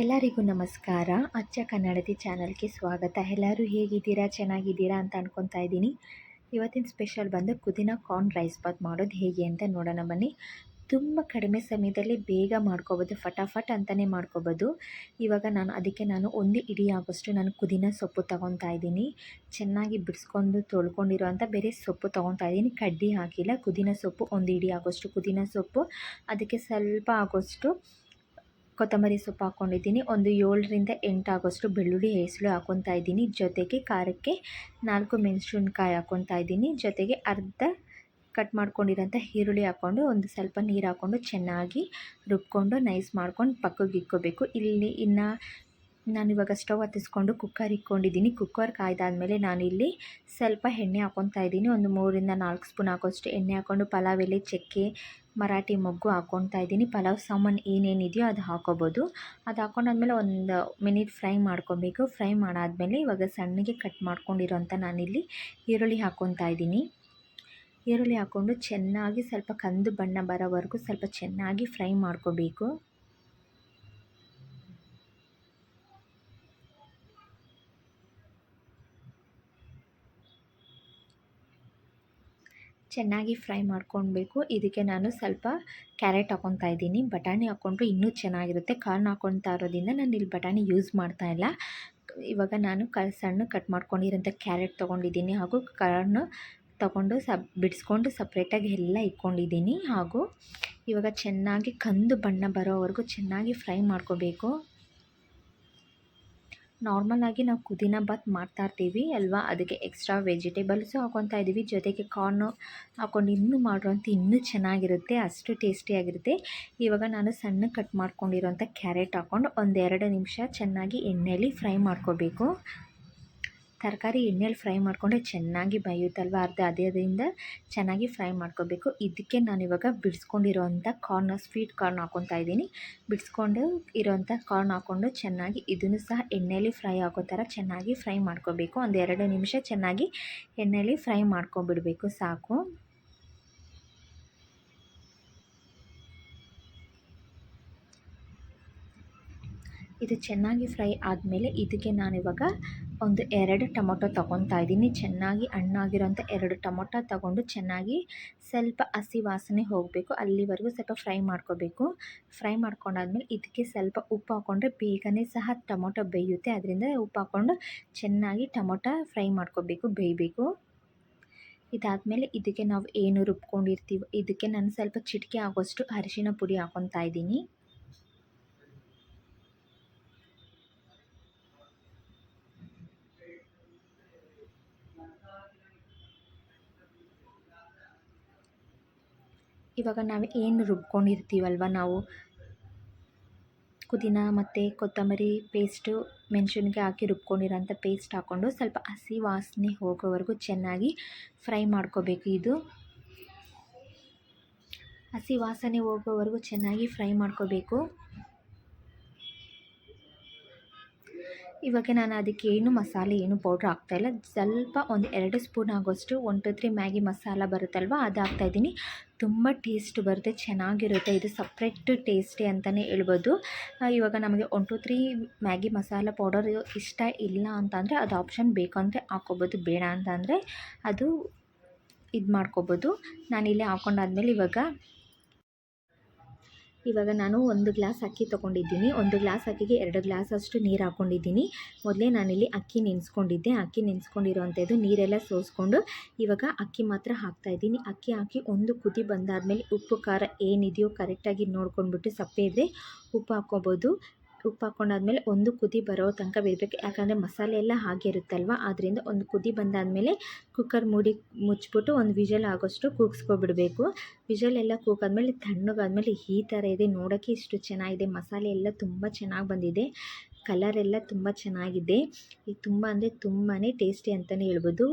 ಎಲ್ಲರಿಗೂ ನಮಸ್ಕಾರ. ಅಚ್ಚ ಕನ್ನಡತಿ ಚಾನಲ್ಗೆ ಸ್ವಾಗತ. ಎಲ್ಲರೂ ಹೇಗಿದ್ದೀರಾ? ಚೆನ್ನಾಗಿದ್ದೀರಾ ಅಂತ ಅನ್ಕೊತಾ ಇದ್ದೀನಿ. ಇವತ್ತಿನ ಸ್ಪೆಷಲ್ ಬಂದು ಕುದಿನ ಕಾರ್ನ್ ರೈಸ್ ಬಾತ್ ಮಾಡೋದು ಹೇಗೆ ಅಂತ ನೋಡೋಣ ಬನ್ನಿ. ತುಂಬ ಕಡಿಮೆ ಸಮಯದಲ್ಲಿ ಬೇಗ ಮಾಡ್ಕೋಬೋದು. ಫಟಾಫಟ್ ಅಂತಲೇ ಮಾಡ್ಕೋಬೋದು. ಇವಾಗ ನಾನು ಅದಕ್ಕೆ ನಾನು ಒಂದು ಇಡೀ ಆಗೋಷ್ಟು ನಾನು ಕುದಿನ ಸೊಪ್ಪು ತೊಗೊತಾ ಇದ್ದೀನಿ. ಚೆನ್ನಾಗಿ ಬಿಡಿಸ್ಕೊಂಡು ತೊಳ್ಕೊಂಡಿರೋ ಅಂಥ ಬೇರೆ ಸೊಪ್ಪು ತೊಗೊತಾ ಇದ್ದೀನಿ. ಕಡ್ಡಿ ಹಾಕಿಲ್ಲ. ಕುದಿನ ಸೊಪ್ಪು ಒಂದು ಇಡೀ ಆಗೋಷ್ಟು ಕುದಿನ ಸೊಪ್ಪು. ಅದಕ್ಕೆ ಸ್ವಲ್ಪ ಆಗೋಷ್ಟು ಕೊತ್ತಂಬರಿ ಸೊಪ್ಪು ಹಾಕ್ಕೊಂಡಿದ್ದೀನಿ ಒಂದು ಏಳರಿಂದ ಎಂಟು ಆಗೋಷ್ಟು ಬೆಳ್ಳುಳ್ಳಿ ಹೆಸರು ಹಾಕ್ಕೊತಾ ಇದ್ದೀನಿ. ಜೊತೆಗೆ ಖಾರಕ್ಕೆ ನಾಲ್ಕು ಮೆಣಸಿನ್ಕಾಯಿ ಹಾಕ್ಕೊತಾ ಇದ್ದೀನಿ. ಜೊತೆಗೆ ಅರ್ಧ ಕಟ್ ಮಾಡ್ಕೊಂಡಿರೋಂಥ ಈರುಳ್ಳಿ ಹಾಕ್ಕೊಂಡು ಒಂದು ಸ್ವಲ್ಪ ನೀರು ಹಾಕ್ಕೊಂಡು ಚೆನ್ನಾಗಿ ರುಬ್ಕೊಂಡು ನೈಸ್ ಮಾಡ್ಕೊಂಡು ಪಕ್ಕಕ್ಕೆ ಇಕ್ಕೋಬೇಕು. ಇಲ್ಲಿ ಇನ್ನು ನಾನಿವಾಗ ಸ್ಟವ್ ಹತ್ತಿಸ್ಕೊಂಡು ಕುಕ್ಕರ್ ಇಕ್ಕೊಂಡಿದ್ದೀನಿ. ಕುಕ್ಕರ್ ಕಾಯ್ದಾದ್ಮೇಲೆ ನಾನಿಲ್ಲಿ ಸ್ವಲ್ಪ ಎಣ್ಣೆ ಹಾಕ್ಕೊತಾ ಇದ್ದೀನಿ. ಒಂದು ಮೂರಿಂದ ನಾಲ್ಕು ಸ್ಪೂನ್ ಹಾಕೋಷ್ಟು ಎಣ್ಣೆ ಹಾಕ್ಕೊಂಡು ಪಲಾವ್ ಎಲೆ ಚಕ್ಕೆ, ಮರಾಠಿ ಮೊಗ್ಗು ಹಾಕ್ಕೊತಾ ಇದ್ದೀನಿ. ಪಲಾವ್ ಸಾಮಾನು ಏನೇನಿದೆಯೋ ಅದು ಹಾಕೋಬೋದು. ಅದು ಹಾಕೊಂಡಾದ್ಮೇಲೆ ಒಂದು ಮಿನಿಟ್ ಫ್ರೈ ಮಾಡ್ಕೊಬೇಕು. ಫ್ರೈ ಮಾಡಾದಮೇಲೆ ಇವಾಗ ಸಣ್ಣಗೆ ಕಟ್ ಮಾಡ್ಕೊಂಡಿರೋಂಥ ನಾನಿಲ್ಲಿ ಈರುಳ್ಳಿ ಹಾಕ್ಕೊತಾ ಇದ್ದೀನಿ. ಈರುಳ್ಳಿ ಹಾಕ್ಕೊಂಡು ಚೆನ್ನಾಗಿ ಸ್ವಲ್ಪ ಕಂದು ಬಣ್ಣ ಬರೋವರೆಗೂ ಸ್ವಲ್ಪ ಚೆನ್ನಾಗಿ ಫ್ರೈ ಮಾಡ್ಕೋಬೇಕು. ಚೆನ್ನಾಗಿ ಫ್ರೈ ಮಾಡ್ಕೊಳ್ಬೇಕು. ಇದಕ್ಕೆ ನಾನು ಸ್ವಲ್ಪ ಕ್ಯಾರೆಟ್ ಹಾಕ್ಕೊತಾ ಇದ್ದೀನಿ. ಬಟಾಣಿ ಹಾಕ್ಕೊಂಡ್ರೆ ಇನ್ನೂ ಚೆನ್ನಾಗಿರುತ್ತೆ. ಕಾರ್ನ್ ಹಾಕ್ಕೊತಾ ಇರೋದ್ರಿಂದ ನಾನು ಇಲ್ಲಿ ಬಟಾಣಿ ಯೂಸ್ ಮಾಡ್ತಾ ಇಲ್ಲ. ಇವಾಗ ನಾನು ಕ ಸಣ್ಣ ಕಟ್ ಮಾಡ್ಕೊಂಡಿರೋಂಥ ಕ್ಯಾರೆಟ್ ತೊಗೊಂಡಿದ್ದೀನಿ ಹಾಗೂ ಕಾರ್ನ್ ತಗೊಂಡು ಸಬ್ ಬಿಡಿಸ್ಕೊಂಡು ಸಪ್ರೇಟಾಗಿ ಎಲ್ಲ ಇಟ್ಕೊಂಡಿದ್ದೀನಿ ಹಾಗೂ ಇವಾಗ ಚೆನ್ನಾಗಿ ಕಂದು ಬಣ್ಣ ಬರೋವರೆಗೂ ಚೆನ್ನಾಗಿ ಫ್ರೈ ಮಾಡ್ಕೋಬೇಕು. ನಾರ್ಮಲಾಗಿ ನಾವು ಪುದೀನ ಬಾತ್ ಮಾಡ್ತಾಯಿರ್ತೀವಿ ಅಲ್ವಾ? ಅದಕ್ಕೆ ಎಕ್ಸ್ಟ್ರಾ ವೆಜಿಟೇಬಲ್ಸು ಹಾಕೊತಾ ಇದ್ದೀವಿ. ಜೊತೆಗೆ ಕಾರ್ನು ಹಾಕೊಂಡು ಇನ್ನೂ ಮಾಡುವಂಥ ಇನ್ನೂ ಚೆನ್ನಾಗಿರುತ್ತೆ, ಅಷ್ಟು ಟೇಸ್ಟಿಯಾಗಿರುತ್ತೆ ಇವಾಗ ನಾನು ಸಣ್ಣ ಕಟ್ ಮಾಡ್ಕೊಂಡಿರೋಂಥ ಕ್ಯಾರೆಟ್ ಹಾಕ್ಕೊಂಡು ಒಂದೆರಡು ನಿಮಿಷ ಚೆನ್ನಾಗಿ ಎಣ್ಣೆಯಲ್ಲಿ ಫ್ರೈ ಮಾಡ್ಕೋಬೇಕು. ತರಕಾರಿ ಎಣ್ಣೆಯಲ್ಲಿ ಫ್ರೈ ಮಾಡಿಕೊಂಡ್ರೆ ಚೆನ್ನಾಗಿ ಬೇಯುತ್ತಲ್ವ? ಅರ್ಧ ಅದೇ ಅದರಿಂದ ಚೆನ್ನಾಗಿ ಫ್ರೈ ಮಾಡ್ಕೋಬೇಕು. ಇದಕ್ಕೆ ನಾನು ಇವಾಗ ಬಿಡಿಸ್ಕೊಂಡಿರೋವಂಥ ಕಾರ್ನ್, ಸ್ವೀಟ್ ಕಾರ್ನ್ ಹಾಕ್ಕೊತಾ ಇದ್ದೀನಿ. ಬಿಡಿಸ್ಕೊಂಡು ಇರೋವಂಥ ಕಾರ್ನ್ ಹಾಕ್ಕೊಂಡು ಚೆನ್ನಾಗಿ ಇದನ್ನು ಸಹ ಎಣ್ಣೆಯಲ್ಲಿ ಫ್ರೈ ಆಗೋ ಥರ ಚೆನ್ನಾಗಿ ಫ್ರೈ ಮಾಡ್ಕೋಬೇಕು. ಒಂದು ಎರಡು ನಿಮಿಷ ಚೆನ್ನಾಗಿ ಎಣ್ಣೆಯಲ್ಲಿ ಫ್ರೈ ಮಾಡ್ಕೊಂಬಿಡಬೇಕು ಸಾಕು. ಇದು ಚೆನ್ನಾಗಿ ಫ್ರೈ ಆದಮೇಲೆ ಇದಕ್ಕೆ ನಾನಿವಾಗ ಒಂದು ಎರಡು ಟೊಮೊಟೊ ತೊಗೊತಾ ಇದ್ದೀನಿ. ಚೆನ್ನಾಗಿ ಹಣ್ಣಾಗಿರೋಂಥ ಎರಡು ಟೊಮೊಟೊ ತಗೊಂಡು ಚೆನ್ನಾಗಿ ಸ್ವಲ್ಪ ಹಸಿ ವಾಸನೆ ಹೋಗಬೇಕು. ಅಲ್ಲಿವರೆಗೂ ಸ್ವಲ್ಪ ಫ್ರೈ ಮಾಡ್ಕೋಬೇಕು. ಫ್ರೈ ಮಾಡ್ಕೊಂಡಾದ್ಮೇಲೆ ಇದಕ್ಕೆ ಸ್ವಲ್ಪ ಉಪ್ಪು ಹಾಕ್ಕೊಂಡ್ರೆ ಬೇಗನೆ ಸಹ ಟೊಮೊಟೊ ಬೇಯುತ್ತೆ. ಅದರಿಂದ ಉಪ್ಪು ಹಾಕ್ಕೊಂಡು ಚೆನ್ನಾಗಿ ಟೊಮೊಟೊ ಫ್ರೈ ಮಾಡ್ಕೋಬೇಕು, ಬೇಯಬೇಕು. ಇದಾದಮೇಲೆ ಇದಕ್ಕೆ ನಾವು ಏನು ರುಬ್ಕೊಂಡಿರ್ತೀವಿ, ಇದಕ್ಕೆ ನಾನು ಸ್ವಲ್ಪ ಚಿಟಿಕೆ ಆಗೋಷ್ಟು ಅರಿಶಿನ ಪುಡಿ ಹಾಕ್ಕೊತಾ ಇದ್ದೀನಿ. ಇವಾಗ ನಾವು ಏನು ರುಬ್ಕೊಂಡಿರ್ತೀವಲ್ವ ನಾವು? ಪುದೀನ ಮತ್ತು ಕೊತ್ತಂಬರಿ ಪೇಸ್ಟು ಮೆಣಸಿನ್ಕಾಯಿ ಹಾಕಿ ರುಬ್ಕೊಂಡಿರೋಂಥ ಪೇಸ್ಟ್ ಹಾಕ್ಕೊಂಡು ಸ್ವಲ್ಪ ಹಸಿ ವಾಸನೆ ಹೋಗೋವರೆಗೂ ಚೆನ್ನಾಗಿ ಫ್ರೈ ಮಾಡ್ಕೋಬೇಕು ಇದು. ಹಸಿ ವಾಸನೆ ಹೋಗೋವರೆಗೂ ಚೆನ್ನಾಗಿ ಫ್ರೈ ಮಾಡ್ಕೋಬೇಕು. ಇವಾಗ ನಾನು ಅದಕ್ಕೆ ಏನು ಮಸಾಲೆ, ಏನು ಪೌಡ್ರ್ ಹಾಕ್ತಾಯಿಲ್ಲ ಸ್ವಲ್ಪ ಒಂದು ಎರಡು ಸ್ಪೂನ್ ಆಗೋಷ್ಟು one two three Maggi masala ಬರುತ್ತಲ್ವ, ಅದು ಹಾಕ್ತಾಯಿದ್ದೀನಿ ತುಂಬ ಟೇಸ್ಟ್ ಬರುತ್ತೆ, ಚೆನ್ನಾಗಿರುತ್ತೆ. ಇದು ಸಪ್ರೇಟ್ ಟೇಸ್ಟಿ ಅಂತಲೇ ಹೇಳ್ಬೋದು. ಇವಾಗ ನಮಗೆ one two three Maggi masala powder ಇಷ್ಟ ಇಲ್ಲ ಅಂತಂದರೆ ಅದು ಆಪ್ಷನ್ ಬೇಕು ಅಂದರೆ ಹಾಕ್ಕೋಬೋದು. ಬೇಡ ಅಂತಂದರೆ ಅದು ಇದು ಮಾಡ್ಕೋಬೋದು ನಾನಿಲ್ಲಿ ಹಾಕ್ಕೊಂಡಾದ್ಮೇಲೆ ಇವಾಗ ಇವಾಗ ನಾನು ಒಂದು ಗ್ಲಾಸ್ ಅಕ್ಕಿ ತೊಗೊಂಡಿದ್ದೀನಿ. ಒಂದು ಗ್ಲಾಸ್ ಅಕ್ಕಿಗೆ ಎರಡು ಗ್ಲಾಸ್ ಅಷ್ಟು ನೀರು ಹಾಕ್ಕೊಂಡಿದ್ದೀನಿ ಮೊದಲೇ ನಾನಿಲ್ಲಿ ಅಕ್ಕಿ ನೆನೆಸ್ಕೊಂಡಿದ್ದೆ. ಅಕ್ಕಿ ನೆನೆಸ್ಕೊಂಡಿರೋವಂಥದ್ದು ನೀರೆಲ್ಲ ಸೋಸ್ಕೊಂಡು ಇವಾಗ ಅಕ್ಕಿ ಮಾತ್ರ ಹಾಕ್ತಾಯಿದ್ದೀನಿ ಅಕ್ಕಿ ಹಾಕಿ ಒಂದು ಕುದಿ ಬಂದಾದಮೇಲೆ ಉಪ್ಪು ಖಾರ ಏನಿದೆಯೋ ಕರೆಕ್ಟಾಗಿ ನೋಡ್ಕೊಂಡ್ಬಿಟ್ಟು ಸಪ್ಪೆ ಇದ್ದರೆ ಉಪ್ಪು ಹಾಕ್ಕೊಬೋದು. ಉಪ್ಪು ಹಾಕ್ಕೊಂಡಾದ್ಮೇಲೆ ಒಂದು ಕುದಿ ಬರೋ ತನಕ ಬಿಡಬೇಕು ಯಾಕಂದರೆ ಮಸಾಲೆ ಎಲ್ಲ ಹಾಗೆ ಇರುತ್ತಲ್ವ? ಆದ್ದರಿಂದ ಒಂದು ಕುದಿ ಬಂದಾದಮೇಲೆ ಕುಕ್ಕರ್ ಮುಡಿ ಮುಚ್ಚಿಬಿಟ್ಟು ಒಂದು ವಿಜಲ್ ಆಗೋಷ್ಟು ಕೂಗಿಸ್ಕೊಬಿಡಬೇಕು. ವಿಜಲ್ ಎಲ್ಲ ಕೂಗಾದ್ಮೇಲೆ ತಣ್ಣಗಾದ್ಮೇಲೆ ಈ ಥರ ಇದೆ. ನೋಡೋಕ್ಕೆ ಇಷ್ಟು ಚೆನ್ನಾಗಿದೆ. ಮಸಾಲೆ ಎಲ್ಲ ತುಂಬ ಚೆನ್ನಾಗಿ ಬಂದಿದೆ. ಕಲರ್ ಎಲ್ಲ ತುಂಬ ಚೆನ್ನಾಗಿದೆ. ಇದು ತುಂಬ ಅಂದರೆ ತುಂಬಾ ಟೇಸ್ಟಿ ಅಂತಲೇ ಹೇಳ್ಬೋದು.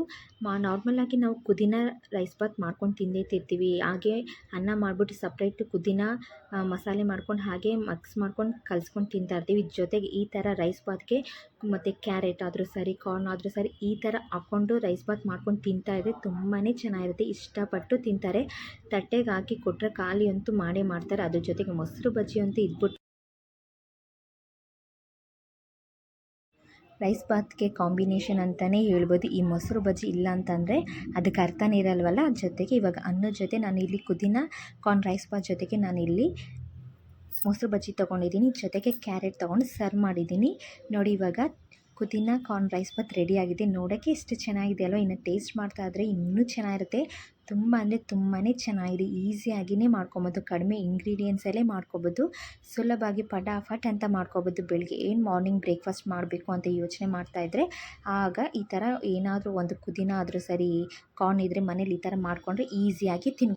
ಮಾ ನಾರ್ಮಲಾಗಿ ನಾವು ಕುದಿನ ರೈಸ್ ಬಾತ್ ಮಾಡ್ಕೊಂಡು ತಿಂದೇ ತಿರ್ತೀವಿ ಹಾಗೆ ಅನ್ನ ಮಾಡಿಬಿಟ್ಟು ಸಪ್ರೇಟ್ ಕುದಿನ ಮಸಾಲೆ ಮಾಡ್ಕೊಂಡು ಹಾಗೆ ಮಿಕ್ಸ್ ಮಾಡ್ಕೊಂಡು ಕಲ್ಸ್ಕೊಂಡು ತಿಂತಾ ಇರ್ತೀವಿ. ಜೊತೆಗೆ ಈ ಥರ ರೈಸ್ ಬಾತ್ಗೆ ಮತ್ತು ಕ್ಯಾರೆಟ್ ಆದರೂ ಸರಿ ಕಾರ್ನ್ ಆದರೂ ಸರಿ ಈ ಥರ ಹಾಕ್ಕೊಂಡು ರೈಸ್ ಬಾತ್ ಮಾಡ್ಕೊಂಡು ತಿಂತಾ ಇದ್ದರೆ ತುಂಬಾ ಚೆನ್ನಾಗಿರುತ್ತೆ. ಇಷ್ಟಪಟ್ಟು ತಿಂತಾರೆ. ತಟ್ಟೆಗೆ ಹಾಕಿ ಕೊಟ್ಟರೆ ಖಾಲಿ ಅಂತೂ ಮಾಡೇ ಮಾಡ್ತಾರೆ. ಅದ್ರ ಜೊತೆಗೆ ಮೊಸರು ಬಜ್ಜಿ ಅಂತೂ ಇದ್ಬಿಟ್ಟು ರೈಸ್ ಬಾತ್ಗೆ ಕಾಂಬಿನೇಷನ್ ಅಂತಲೇ ಹೇಳ್ಬೋದು. ಈ ಮೊಸರು ಬಜ್ಜಿ ಇಲ್ಲ ಅಂತಂದರೆ ಅದಕ್ಕೆ ಅರ್ಥನೇ ಇರಲ್ವಲ್ಲ? ಜೊತೆಗೆ ಇವಾಗ ಅನ್ನದ ಜೊತೆ ನಾನು ಇಲ್ಲಿ ಕುದಿನ ಕಾರ್ನ್ ರೈಸ್ ಬಾತ್ ಜೊತೆಗೆ ನಾನಿಲ್ಲಿ ಮೊಸರು ಬಜ್ಜಿ ತೊಗೊಂಡಿದ್ದೀನಿ. ಜೊತೆಗೆ ಕ್ಯಾರೆಟ್ ತೊಗೊಂಡು ಸರ್ವ್ ಮಾಡಿದ್ದೀನಿ. ನೋಡಿ ಇವಾಗ ಕುದಿನ ಕಾರ್ನ್ ರೈಸ್ ಬಾತ್ ರೆಡಿಯಾಗಿದೆ ನೋಡೋಕ್ಕೆ ಎಷ್ಟು ಚೆನ್ನಾಗಿದೆ ಅಲ್ವ ಇನ್ನು ಟೇಸ್ಟ್ ಮಾಡ್ತಾ ಇದ್ರೆ ಇನ್ನೂ ಚೆನ್ನಾಗಿರುತ್ತೆ. ತುಂಬ ಅಂದರೆ ತುಂಬಾ ಚೆನ್ನಾಗಿದೆ ಈಸಿಯಾಗಿಯೇ ಮಾಡ್ಕೊಬೋದು, ಕಡಿಮೆ ಇಂಗ್ರೀಡಿಯೆಂಟ್ಸಲ್ಲೇ ಮಾಡ್ಕೊಬೋದು ಸುಲಭವಾಗಿ ಪಟಾಫಟ್ ಅಂತ ಮಾಡ್ಕೊಬೋದು ಬೆಳಗ್ಗೆ. ಏನು ಮಾರ್ನಿಂಗ್ ಬ್ರೇಕ್ಫಾಸ್ಟ್ ಮಾಡಬೇಕು ಅಂತ ಯೋಚನೆ ಮಾಡ್ತಾಯಿದ್ರೆ ಆಗ ಈ ಥರ ಏನಾದರೂ ಒಂದು ಪುದೀನ ಆದರೂ ಸರಿ ಕಾರ್ನ್ ಇದ್ದರೆ ಮನೇಲಿ ಈ ಥರ ಮಾಡಿಕೊಂಡ್ರೆ ಈಸಿಯಾಗಿ ತಿನ್